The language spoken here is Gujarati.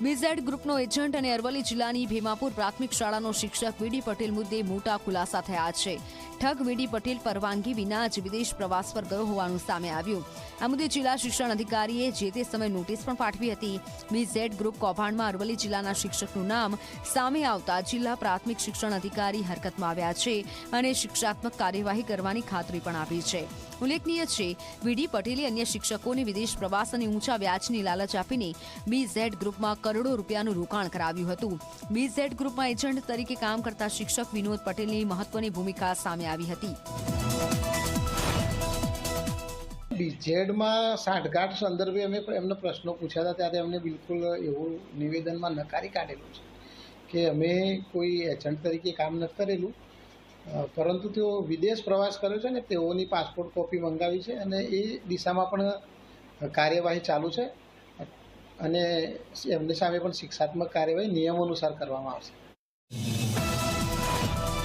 બીઝેડ ગ્રુપનો એજન્ટ અને અરવલ્લી જિલ્લાની ભીમાપુર પ્રાથમિક શાળાનો શિક્ષક વીડી પટેલ મુદ્દે મોટા ખુલાસા થયા છે. ઠગ વીડી પટેલ પરવાનગી વિના જ વિદેશ પ્રવાસ પર ગયો હોવાનું સામે આવ્યું. આ મુદ્દે જિલ્લા શિક્ષણ અધિકારીએ જે તે સમયે નોટિસ પણ પાઠવી હતી. બીઝેડ ગ્રુપ કૌભાંડમાં અરવલ્લી જિલ્લાના શિક્ષકનું નામ સામે આવતા જિલ્લા પ્રાથમિક શિક્ષણ અધિકારી હરકતમાં આવ્યા છે અને શિક્ષાત્મક કાર્યવાહી કરવાની ખાતરી પણ આપી છે. ઉલ્લેખનીય છે, વીડી પટેલે અન્ય શિક્ષકોને વિદેશ પ્રવાસ અને ઊંચા વ્યાજની લાલચ આપીને બીઝેડ ગ્રુપમાં કરોડો રૂપિયાનું રોકાણ કરાવ્યું હતું. બીઝેડ ગ્રુપમાં એજન્ટ તરીકે કામ કરતા શિક્ષક વિનોદ પટેલની મહત્વની ભૂમિકા સામે આવી હતી. બીઝેડમાં સાંઠગાંઠ સંદર્ભે અમે એમને પ્રશ્નો પૂછ્યા હતા, ત્યારે અમને બિલકુલ એવું નિવેદનમાં નકારી કાઢેલું છે કે અમે કોઈ એજન્ટ તરીકે કામ નથી કરેલું. પરંતુ તેઓ વિદેશ પ્રવાસ કર્યો છે ને, તેઓની પાસપોર્ટ કોપી મંગાવી છે અને એ દિશામાં પણ કાર્યવાહી ચાલુ છે. અને એમની સામે પણ શિક્ષાત્મક કાર્યવાહી નિયમ અનુસાર કરવામાં આવશે.